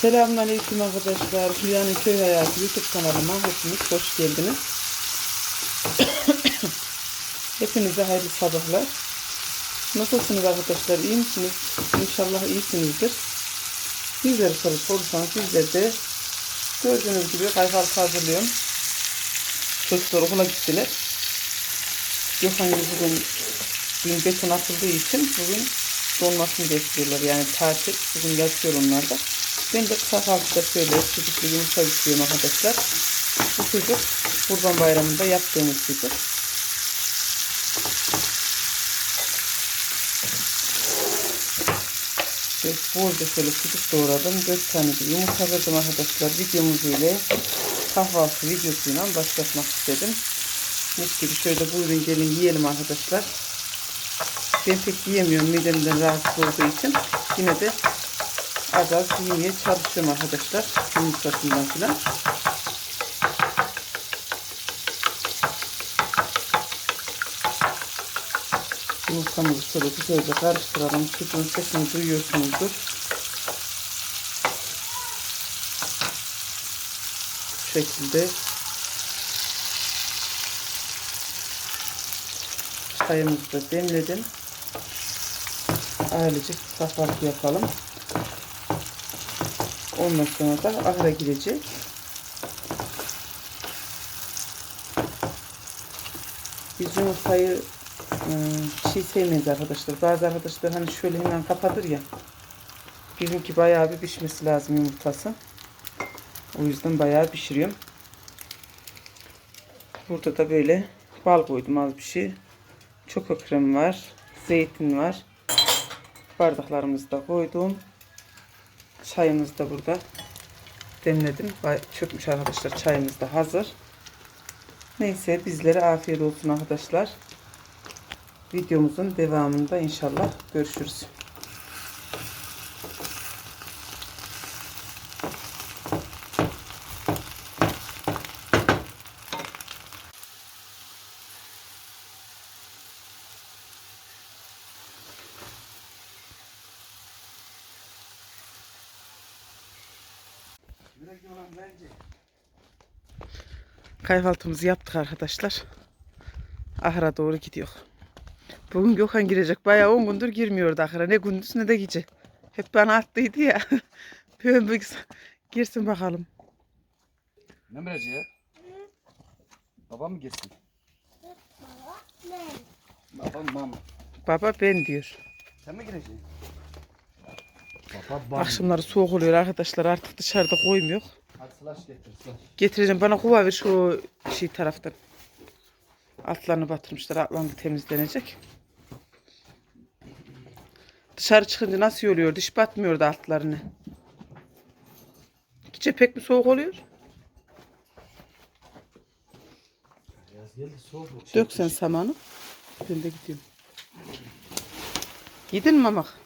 Selamünaleyküm arkadaşlar. Hülya'nın Köy Hayatı YouTube kanalıma hepiniz hoş geldiniz. Hepinize hayırlı sabahlar. Nasılsınız arkadaşlar? İyi misiniz? İnşallah iyisinizdir. Bizleri sorup sorursanız bizler de gördüğünüz gibi kahvaltı hazırlıyorum. Çocuklar okula gittiler. Gökhan bugün dün beton atıldığı için bugün donmasını bekliyorlar. Yani tatil bugün yatıyor onlar da. Ben de kahvaltıda şöyle sucuklu yumurta istiyorum arkadaşlar. Bu sucuk Kurban Bayramı'nda yaptığımız sucuk. Ve bolca şöyle sucuk doğradım. 4 tane de yumurta kırdım arkadaşlar. Videomuzu ile kahvaltı videosuyla başlatmak istedim. Mis gibi şöyle buyurun gelin yiyelim arkadaşlar. Ben pek yiyemiyorum midemden rahatsız olduğu için. Yine de az az yemeye çalışıyorum arkadaşlar. Yumurtasından filan. Yumurtamızı şöyle güzelce karıştıralım. Sütün sesini duyuyorsunuzdur. Bu şekilde çayımızı da demledim. Ailecek kahvaltı yapalım. Ondan sonra da ahıra girecek. Biz yumurtayı ıı, çiğ sevmeyiz arkadaşlar. Bazı arkadaşlar hani şöyle hemen kapatır ya. Bizimki bayağı bir pişmesi lazım yumurtası. O yüzden bayağı pişiriyorum. Burada da böyle bal koydum az bir şey. Çoko krem var. Zeytin var. Bardaklarımızı da koydum. Çayımız da burada demledim. Çökmüş arkadaşlar. Çayımız da hazır. Neyse bizlere afiyet olsun arkadaşlar. Videomuzun devamında inşallah görüşürüz. Kahvaltımızı yaptık arkadaşlar. Ahıra doğru gidiyor. Bugün Gökhan girecek. Bayağı 10 gündür girmiyordu ahıra. Ne gündüz ne de gece. Hep bana attıydı ya. Bir bir girsin bakalım. Ne merece ya? Babam mı girsin? Babam mama. Baba ben diyor. Sen mi gireceksin? Akşamları soğuk oluyor arkadaşlar. Artık dışarıda koymuyor. Hadi slash getir slash. Getireceğim. Bana kova ver şu şey taraftan. Altlarını batırmışlar. Altlarını temizlenecek. Dışarı çıkınca nasıl oluyor? Diş batmıyordu altlarını. Gece pek mi soğuk oluyor? Dök sen samanı. Ben de gidiyorum. Yedin mi mamak?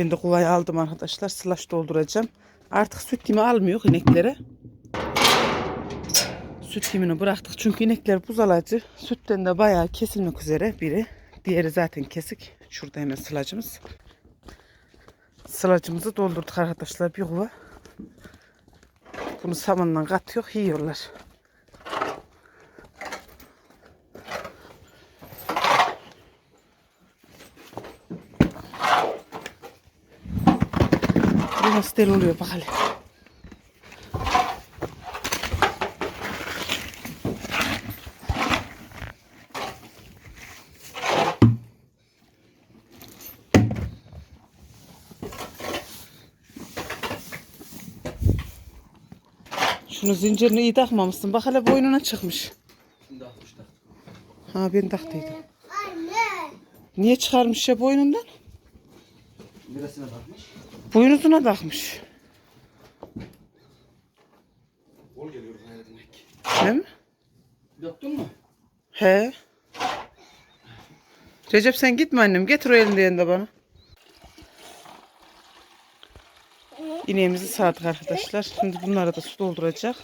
Ben de kovayı aldım arkadaşlar. Slash dolduracağım. Artık süt yemi almıyor ineklere. Süt yemini bıraktık. Çünkü inekler buzalacı. Sütten de bayağı kesilmek üzere biri. Diğeri zaten kesik. Şurada hemen sılacımız. Sılacımızı doldurduk arkadaşlar bir kova. Bunu samanla katıyor, yiyorlar. Bu nasıl deli oluyor bak hele. Şunu zincirini iyi takmamışsın. Bak hele boynuna çıkmış. Ha ben taktıydım. Niye çıkarmış ya boynundan? Neresine bakmış? Boynuzuna takmış. Bol geliyor hayal demek. Değil mi? Döktün mü? He. Recep sen gitme annem. Getir o elinde de bana. İneğimizi sağdık arkadaşlar. Şimdi bunlara da su dolduracak.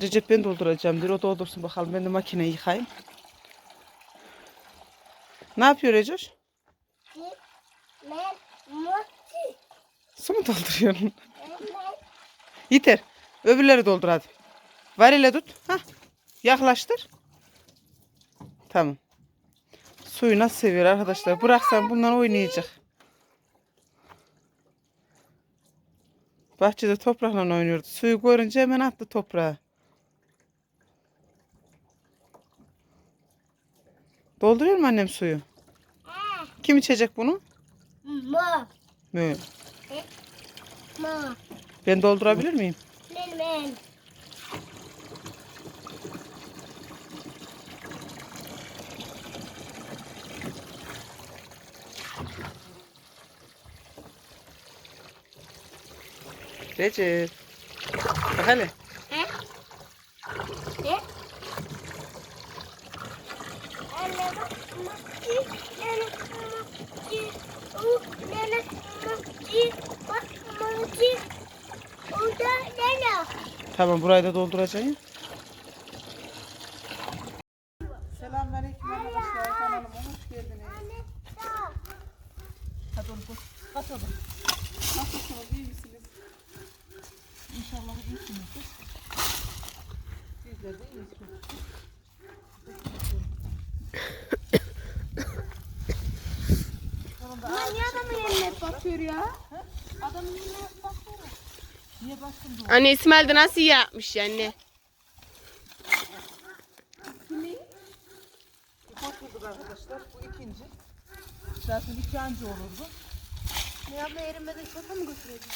Recep ben dolduracağım diyor. O doldursun bakalım. Ben de makineyi yıkayayım. Ne yapıyor Recoş? Ben mutlu. Su mu dolduruyorsun? Yeter. Öbürleri doldur hadi. Var ile tut. Hah. Yaklaştır. Tamam. Suyu nasıl seviyor arkadaşlar. Bıraksan bundan oynayacak. Bahçede toprakla oynuyordu. Suyu görünce hemen attı toprağa. Dolduruyor mu annem suyu? Kim içecek bunu? Ma. Mü. Ma. Ben doldurabilir miyim? Ben ben. Recep. Bak hele. He? Ne? Anne bak mutlu. Nene mutlu. O nene mutlu. Bak mutlu. O da nene. Tamam burayı da dolduracaksın ya. Selamünaleyküm arkadaşlar. Kanalıma hoş geldiniz. Anne sağ. Hadi onu koy. Kaçalım. Nasılsınız? iyi misiniz? İnşallah iyisinizdir. Bizler de iyiyiz. Ama niye adamın eline batıyor ya? Niye baktın bu? Anne İsmail de nasıl yapmış yani. Oturduk arkadaşlar. Bu ikinci. Zaten iki anca olurdu. Ne abla erimeden şaka mı götürüyorsun?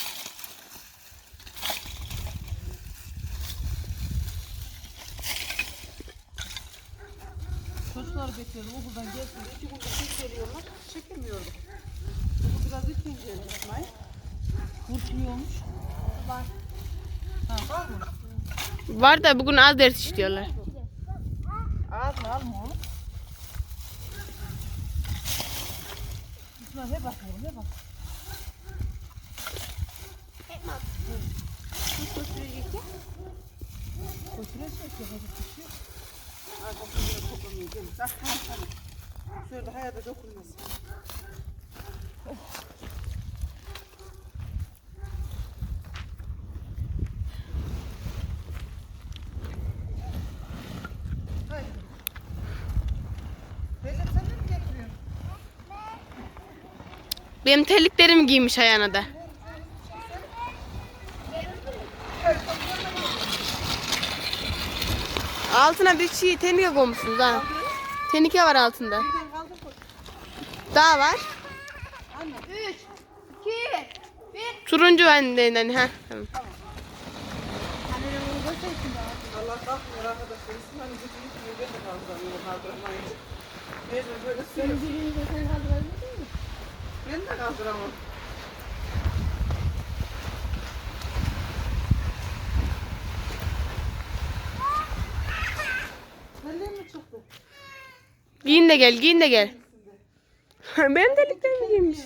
Çocukları bekliyorum. Okuldan gelsin. İki gündür tek geliyorlar. Çekemiyordum. Bu biraz ikinci İsmail. Kurtuluyormuş. Var. Var mı? Da bugün az ders işliyorlar. Ağzına alma oğlum. İsmail he bakalım he bak. Götürecek yapacak bir şey yok. Arkasını böyle. Bak hadi hadi. Şöyle hayata dokunmasın. Haydi. Recep sen de mi getiriyorsun? Benim terliklerimi giymiş ayağına da. Altına bir şey tenike koymuşsunuz ha. Tenike var altında. Daha var. Anne. Turuncu benden ha. Tamam. Allah kalkmıyor arkadaşlar. İsmail'in gücü yetmiyor. Ben de kaldıramıyorum kaldıramayınca. Mecbur böyle sürüyorum. Ben de kaldıramam. Giyin de gel, giyin de gel. Benim terliklerimi giymiş.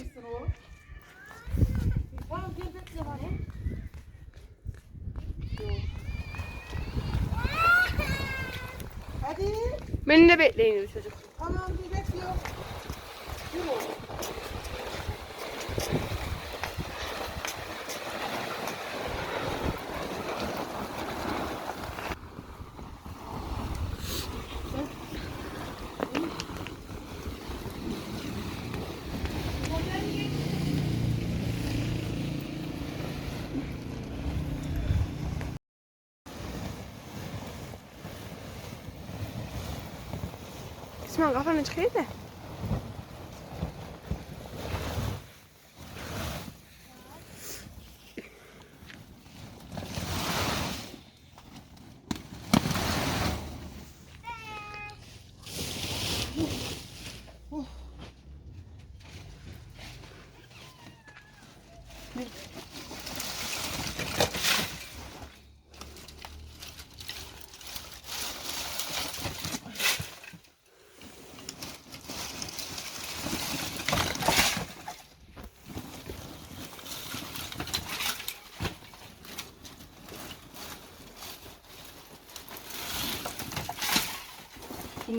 Hadi. Beni de bekleyin çocuk. Tamam bir bekliyor. Yürü oğlum. İsmail kafanı çıkıyor da.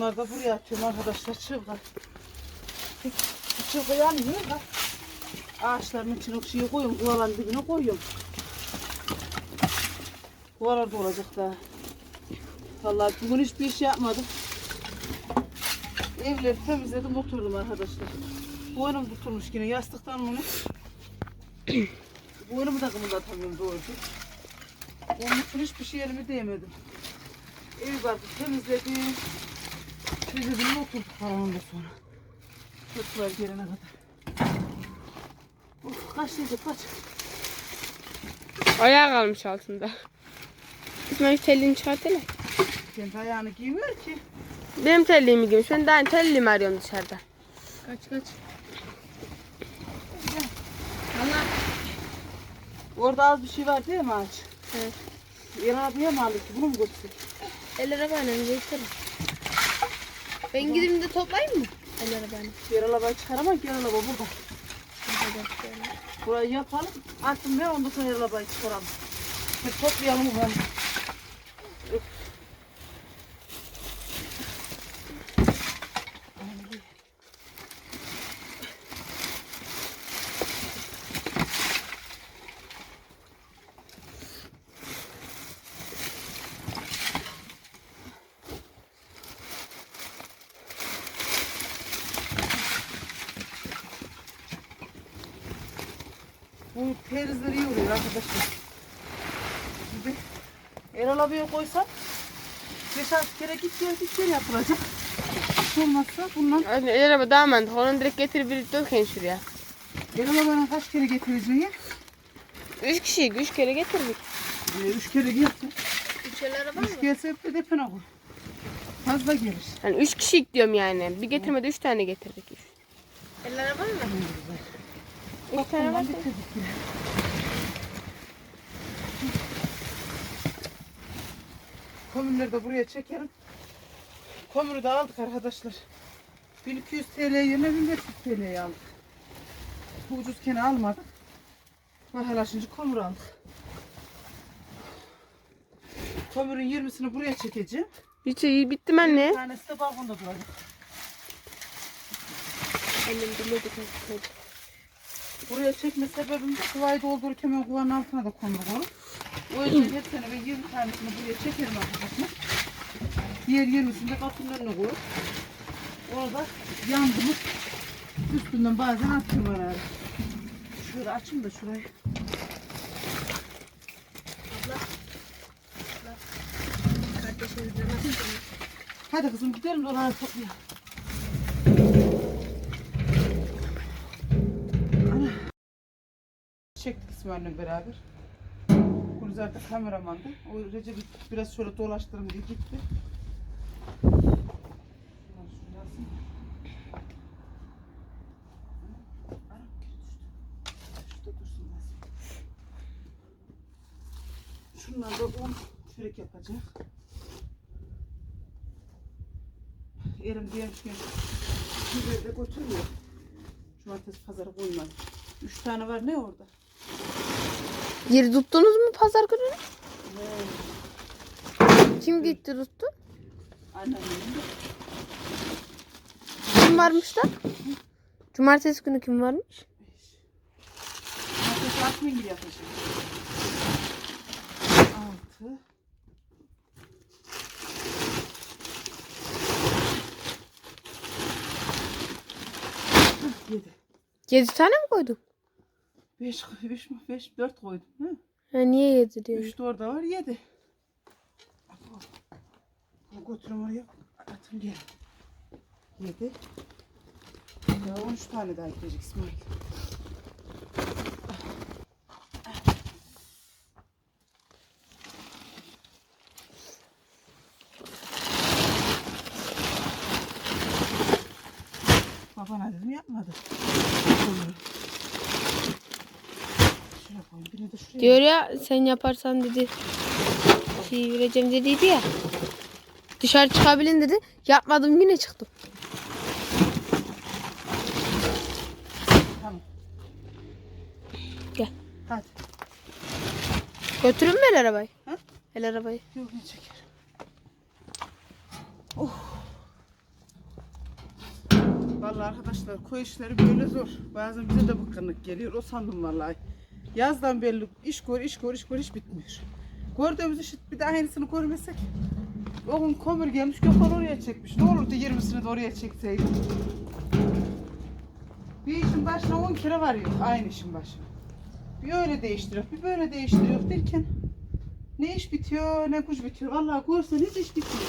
Bunları da buraya atıyorum arkadaşlar çılgın. Çılgın yanıyor da. Ağaçların içine şeyi koyuyorum. Kuvaların dibine koyuyorum. Kuvalar da olacak daha. Vallahi bugün hiçbir iş yapmadım. Evleri temizledim oturdum arkadaşlar. Boynum tutulmuş yine yastıktan bunu. Boynumu da kımıldatamıyorum doğrusu. Onun için hiçbir şey elime değmedim. Evi vardı temizledim. Temizledim oturduk falan ondan sonra. Çocuklar gelene kadar. Of kaç dedi kaç. Ayağı kalmış altında. İsmail telliğini çıkart hele. Kendi ayağını giymiyor ki. Benim telliğimi giymiş. Ben daha telliğimi arıyorum dışarıda. Kaç kaç. Valla. Orada az bir şey var değil mi ağaç? Evet. Yer arabaya mı aldık? Bunu mu götürsün? El arabayla geçelim. Ben gideyim de toplayayım mı? El arabayla. Yer arabayı çıkaramam ki yer araba burada. Burayı yapalım. Atın ver ondan sonra yer arabayı çıkaralım. Hep toplayalım o Bu perizleri iyi oluyor arkadaşlar. Şimdi el arabaya koysam 5-6 kere git gel git gel yapılacak. Hiç olmazsa bundan Anne, El araba daha mantıklı. Onu direkt getir bir dökün şuraya. el arabayla kaç kere getireceğim? Üç kişi üç kere getirdik. Ee, üç kere gelse. Üç el araba mı? Üç gelse hep de depene koy. Fazla gelir. Yani üç kişi diyorum yani. Bir getirmede üç tane getirdik. Üç. El araba mı? Üç getirdik yine. Kömürleri de buraya çekerim. Kömürü de aldık arkadaşlar. 1200 TL yerine 1500 TL'ye aldık. Bu ucuzken almadık. Mahalaşınca kömür aldık. Kömürün 20'sini buraya çekeceğim. Bitti, şey, bitti mi anne? Bir tanesi de balkonda duracak. Annem dinledi. Buraya çekme sebebim de kuvayı doldururken hemen kuvanın altına da koyup. O yüzden hepsini ve 20 tanesini buraya çekerim arkadaşlar. Diğer 20'sini de kapının önüne koyup. Orada yandı mı üstünden bazen atıyorum herhalde. Şöyle açayım da şurayı. Hadi kızım gidelim de oraları toplayalım. Ana. Çektik İsmail'le beraber. Gülizar da kameramandı. O Recep'i biraz şöyle dolaştırın diye gitti. Şunlar da un çörek yapacak. Erim diyemişken biber de götürüyor. Cumartesi pazara koymadı. Üç tane var ne orada? Yeri tuttunuz mu pazar günü? Kim gitti tuttu? Kim varmış da? Cumartesi günü kim varmış? Cumartesi atmayın gibi yapacak. Altı. Yedi. Yedi tane mi koydun? Beş, mi? Beş, dört koydum. Ha? Ha, niye yedi diyor. Üç de orada var, yedi. Bunu götürün oraya. Atın gel. Yedi. Ya on üç tane daha gidecek İsmail. Babana dedim yapmadı. Olur. Şuraya koyun. Birini de şuraya. Diyor ya sen yaparsan dedi. Şey vereceğim dediydi ya. Dışarı çıkabilin dedi. Yapmadım yine çıktım. Tamam. Gel. Hadi. Götürün mü el arabayı? Ha? El arabayı. Yok ne çeker. Oh. Vallahi arkadaşlar köy işleri böyle zor. Bazen bize de bıkkınlık geliyor. O sandım vallahi. Yazdan belli iş gör, iş gör, iş gör, hiç bitmiyor. Gördüğümüz işi bir daha aynısını görmesek. O gün kömür gelmiş, Gökhan oraya çekmiş. Ne olurdu 20'sini de oraya çekseydi. Bir işin başına 10 kere varıyor. Aynı işin başına. Bir öyle değiştiriyor, bir böyle değiştiriyor derken ne iş bitiyor, ne kuş bitiyor. Vallahi görsen hiç iş bitmiyor.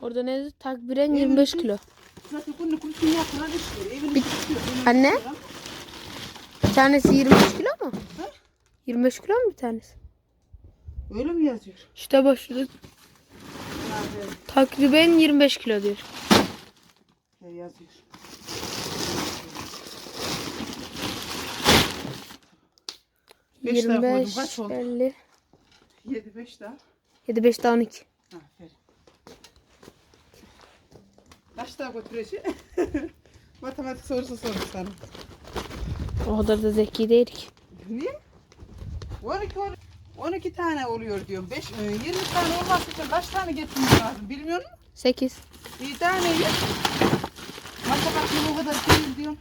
Orada ne? Takbiren 25 kilo. Zaten günlük rutin yapılan işleri. Evini Bir- tutuyor, evini Anne? tutuyor. Bir tanesi 25 kilo mu? Ha? 25 kilo mu bir tanesi? Öyle mi yazıyor? İşte bak şurada Nerede? takriben 25 kilo diyor. Şey yazıyor. Beş daha koydum. 25, Kaç oldu? 50, 7 5 daha. 7, 5 daha 12. Aferin. Kaç daha götürecek? Matematik sorusu sormuş sana. O kadar da zeki değilik. Niye? 12, 12, 12 tane oluyor diyorum. 5, 20 tane olması için kaç tane getirmek lazım bilmiyor musun? 8. Bir tane ye. Matematik o kadar değil diyorum.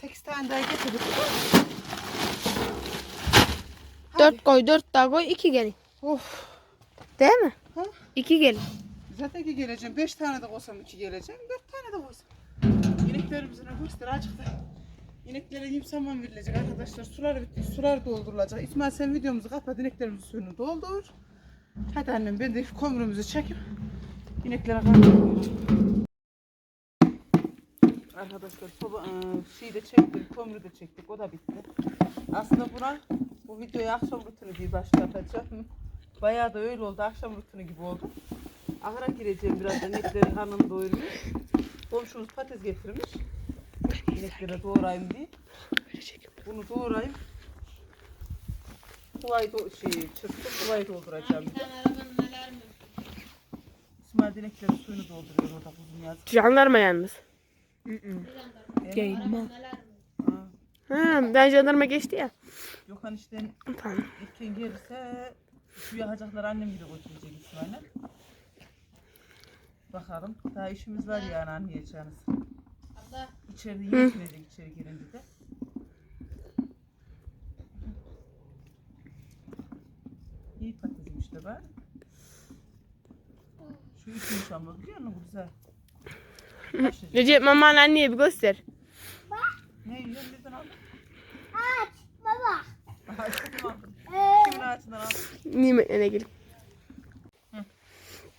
Sekiz tane daha getirdik. 4 koy, 4 daha koy, 2 gelin. Of. Değil mi? Ha? 2 gelin. Zaten ki geleceğim. Beş tane de koysam iki geleceğim. Dört tane de koysam. İneklerimizin göster acıktı. İneklere yem saman verilecek arkadaşlar. Sular bitti. Sular doldurulacak. İsmail sen videomuzu kapat. İneklerimizin suyunu doldur. Hadi annem ben de kömürümüzü çekip ineklere kaldırıyorum. Arkadaşlar soba, e, şeyi de çektik, kömürü de çektik. O da bitti. Aslında buna bu videoyu akşam rutini gibi başlatacağım. Bayağı da öyle oldu. Akşam rutini gibi oldu. Ahıra gireceğim biraz da ineklerin karnını doyurmuş. Komşumuz patates getirmiş. İneklere doğrayayım diye. Bunu doğrayayım. Kuvayı do şey, çırpıp kuvayı dolduracağım. İsmail ineklerin suyunu dolduruyor orada kuzum yaz. Jandarma yalnız. Değil mi? Ha, ben jandarma geçti ya. Gökhan işte Tamam. ilkin gelirse şu yakacaklar annem gibi götürecek İsmail'e. Bakalım. Daha işimiz var yani anlayacağınız. İçeride yiyecek içeri girince de. İyi patatesim işte bak. Şu üçüncü ama biliyor musun bu güzel. Başlayacak. Recep maman anneye bir göster. Ne yiyorsun birden aldın? Aç baba. Kimin ağaçından aldın? Nimetlerine gelip.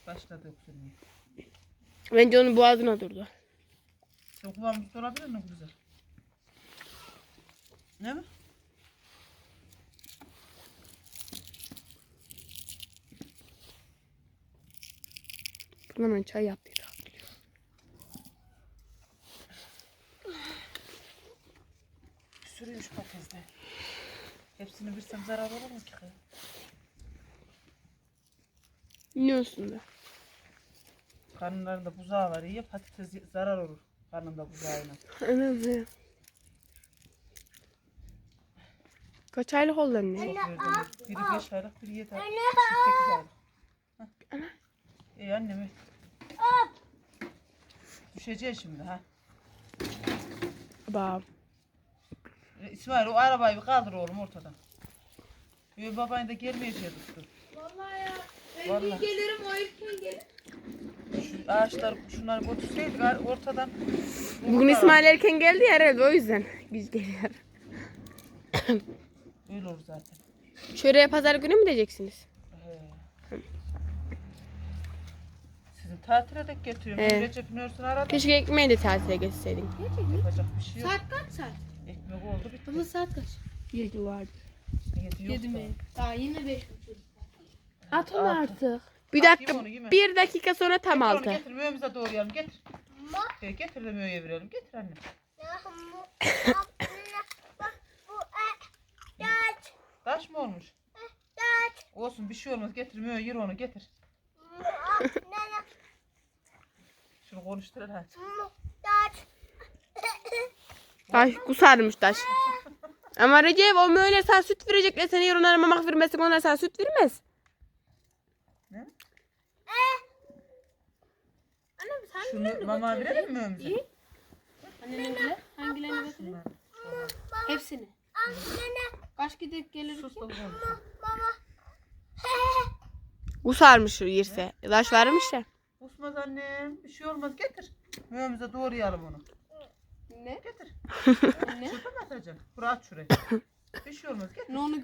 Başladı öksürmeye. Bence onun boğazına durdu. Sen kulağımızı sorabilir mi güzel? Ne mi? Hemen çay yaptı. Bir sürüymüş patatesde. Hepsini birsem zarar olur mu ki? kız? Biliyorsun da. Karnlarında buzağı var iyi patates zarar olur. Karnında buzağıyla. Anam. Kaç aylık oldu anne? Çok verdim. Biri beş aylık, biri yedi aylık. Sekiz aylık. Hah. İyi annem. iyi. Düşeceğiz şimdi ha. Babam. İsmail o arabayı bir kaldır oğlum ortadan. Böyle babayı da gelmeyeceği tuttu. Vallahi ya. Vallahi. gelirim o ilk gelir. Şu ağaçlar şunları götürseydik ortadan. Bugün İsmail erken geldi ya herhalde o yüzden. Biz geliyor. Öyle olur zaten. Şöyle pazar günü mü diyeceksiniz? He. Sizin tatile de getiriyorum. He. Recep Nörsün aradı. Keşke ekmeği de tatile geçseydin. Yapacak bir şey yok. Saat kaç saat? Ekmek oldu bitti. Baba saat kaç? Yedi vardı. Yedi yok Yedi da. mi? Daha yine beş buçuk. At onu artık. Bir At, dakika, yeme onu, yeme. bir dakika sonra tam Getir onu altı. getir. Möğümüze doğrayalım. Getir. E, getir de möğüye verelim. Getir annem. Taş mı olmuş? Olsun bir şey olmaz. Getir möğü yer onu getir. Şunu konuştur hadi. Ay kusarmış taş. Ama Recep o böyle sana süt verecekler seni yorumlara mamak vermesin onlar sana süt vermez. Ne? Annem sen Şunu mama verelim mi önce? Annenin bile hangilerini götüreyim? Hepsini. Kaç gidip gelir ki? Usarmış o yerse. Ilaç varmış ya. Usmaz annem. Bir şey olmaz getir. Mümemize doğrayalım onu. Ne? Getir. Ne? Şurada mı atacaksın? Buraya at şuraya. Bir şey olmaz getir. Ne onu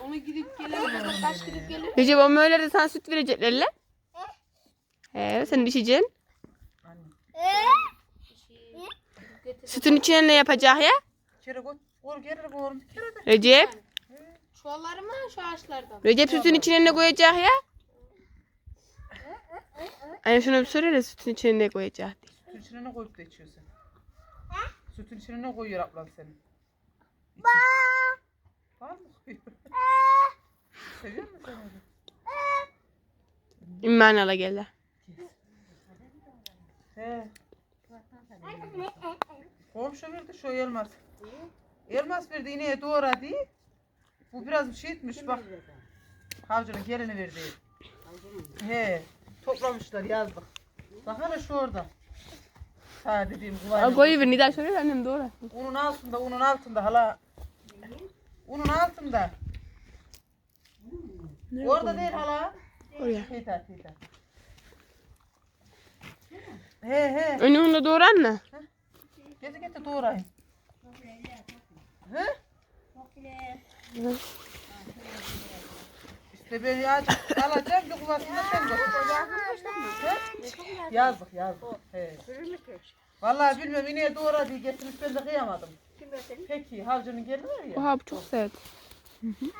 onu gidip gelir. Kaç gidip gelir? Recep o böyle de sana süt verecekler lan. He sen düşeceksin. Anne. Sütün içine ne yapacak ya? Kere koy. Koy geri koy. Kere de. Recep. Çuvalları mı şu ağaçlardan? Recep sütün içine ne koyacak ya? Anne şunu bir söyle de sütün içine ne koyacak diye. Sütün içine ne koyup da içiyorsun? Sütün içine ne koyuyor ablan senin? İçi. Var mı koyuyor? Seviyor musun sen onu? İmman ala geldi. He. Komşu verdi şu elmas. Elmas verdi ineğe doğradı. Bu biraz bir şey etmiş bak. Havcının gelini verdi. He. Toplamışlar yazdık. Bak hele şu orada. Ha dediğim kulağına. koyu ver Nida söyle annem doğru. Unun altında, unun altında hala. Unun altında. Orada değil hala. Oraya. Teyta, teyta. He he. Önünde doğru anne. Getir getir doğrayın. He? İşte ben ya alacağım bir kuvasında sen götür. He? Yazdık yazdık. He. Vallahi bilmem ineğe doğradı getirmiş ben de kıyamadım. Peki havcının geldi var ya. Oha bu çok sert.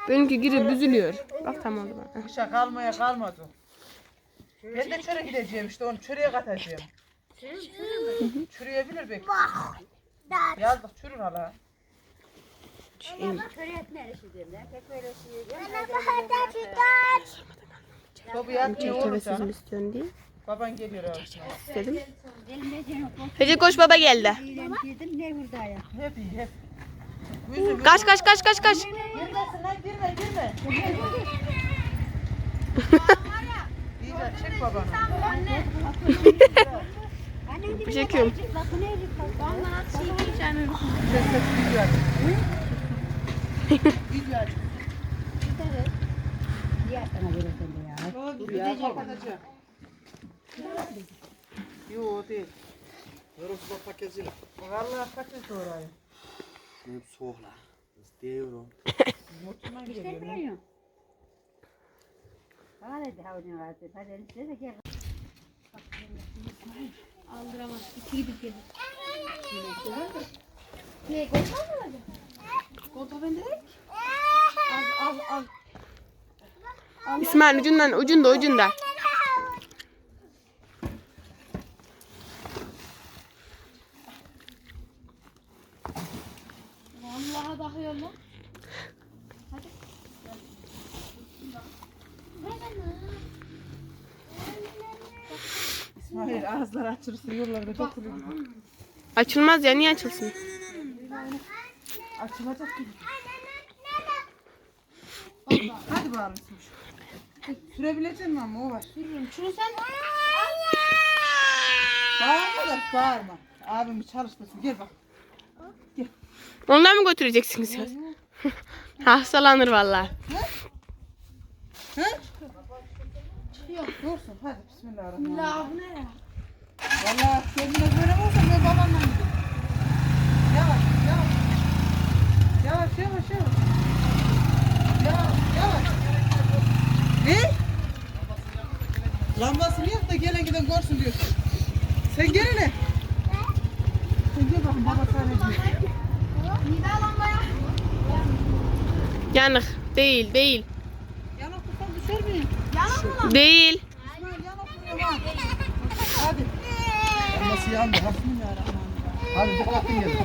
Benimki girip büzülüyor. Bak tamam o zaman. Kışa kalmaya kalmadı. Ben de çöre gideceğim işte onu çöreye katacağım. Çürüyebilir belki. Yazdık çürür hala. Sobu yatmıyor Çerçeve olursa. sözüm istiyorsun diye. Baban geliyor abi. İstedim. Recep koş baba geldi. Hep iyi hep. Yüzüm, Kaç kaç kaç kaç kaç. Girmesin lan girme girme. İyice çek babanı. Çekiyorum. Vallahi çiğ içerim. Ses ses video aç. Video aç. Ya kapatacağım. Yo değil. Yarısı da paketçilik. Vallahi kaçız orayı. Hep soğuk la. Devrim. Mutluman geliyor. lan. Aldıramaz. İki gidip gelir. Ne? Koltuğa mı alacak? Koltuğa ben direkt. Al al al. İsmail ucundan ucunda ucunda. Vallahi takıyor lan. İsmail ağızları açırsa yollarda dökülür. Açılmaz ya niye açılsın? Açılacak gibi. Hadi bakalım İsmail. Sürebilecek misin ama o var. Sürürüm. Şunu sen Bağırma da bağırma. Abim bir çalıştırsın. Gel bak. Ondan mı götüreceksiniz söz? Hastalanır vallahi. Hı? Yok dursun. Hadi bismillahirrahmanirrahim. La bu ne ya? Valla kendine göre olsa ben babamla gidiyorum. Yavaş yavaş. Yavaş yavaş yavaş. Yavaş yavaş. Ne? Lambasını yak da gelen giden görsün diyorsun. Sen gel hele. Sen gel bakın baba sana ne diyor. Nida lamba yap. Yanık. Değil değil. Yanak tutan düşer miyim? Yalan mı? Değil. İsmail yanak tutuyor ha. Hadi. Lambası yandı. Bismillahirrahmanirrahim. Hadi bu kapıyı gelin.